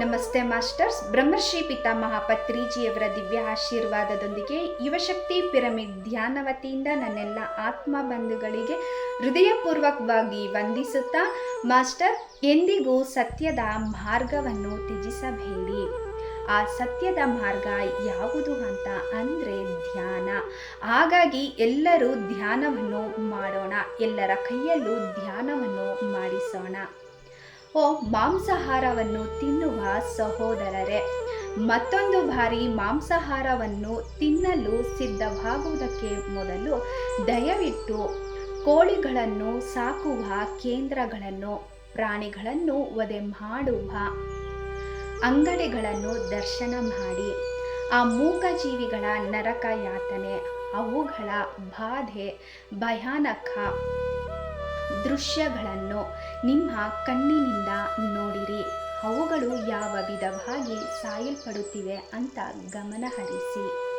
ನಮಸ್ತೆ ಮಾಸ್ಟರ್ಸ್. ಬ್ರಹ್ಮರ್ಷಿ ಪಿತಾಮಹ ಪತ್ರಿಜಿಯವರ ದಿವ್ಯ ಆಶೀರ್ವಾದದೊಂದಿಗೆ ಯುವಶಕ್ತಿ ಪಿರಮಿಡ್ ಧ್ಯಾನ ವತಿಯಿಂದ ನನ್ನೆಲ್ಲ ಆತ್ಮ ಬಂಧುಗಳಿಗೆ ಹೃದಯಪೂರ್ವಕವಾಗಿ ವಂದಿಸುತ್ತಾ ಮಾಸ್ಟರ್, ಎಂದಿಗೂ ಸತ್ಯದ ಮಾರ್ಗವನ್ನು ತ್ಯಜಿಸಬೇಡಿ. ಆ ಸತ್ಯದ ಮಾರ್ಗ ಯಾವುದು ಅಂತ ಅಂದರೆ ಧ್ಯಾನ. ಹಾಗಾಗಿ ಎಲ್ಲರೂ ಧ್ಯಾನವನ್ನು ಮಾಡೋಣ. ಎಲ್ಲರ ಕೈಯಲ್ಲೂ ಧ್ಯಾನವನ್ನು ಮಾಡಿಸೋಣ. ಓ ಮಾಂಸಾಹಾರವನ್ನು ತಿನ್ನುವ ಸಹೋದರರೇ, ಮತ್ತೊಂದು ಬಾರಿ ಮಾಂಸಾಹಾರವನ್ನು ತಿನ್ನಲು ಸಿದ್ಧವಾಗುವುದಕ್ಕೆ ಮೊದಲು ದಯವಿಟ್ಟು ಕೋಳಿಗಳನ್ನು ಸಾಕುವ ಕೇಂದ್ರಗಳನ್ನು, ಪ್ರಾಣಿಗಳನ್ನು ವಧೆ ಮಾಡುವ ಅಂಗಡಿಗಳನ್ನು ದರ್ಶನ ಮಾಡಿ. ಆ ಮೂಕ ಜೀವಿಗಳ ನರಕ ಯಾತನೆ, ಅವುಗಳ ಬಾಧೆ, ಭಯಾನಕ ದೃಶ್ಯಗಳನ್ನು ನಿಮ್ಮ ಕಣ್ಣಿನಿಂದ ನೋಡಿರಿ. ಅವುಗಳು ಯಾವ ವಿಧವಾಗಿ ಸಾಯಲ್ಪಡುತ್ತಿವೆ ಅಂತ ಗಮನ ಹರಿಸಿ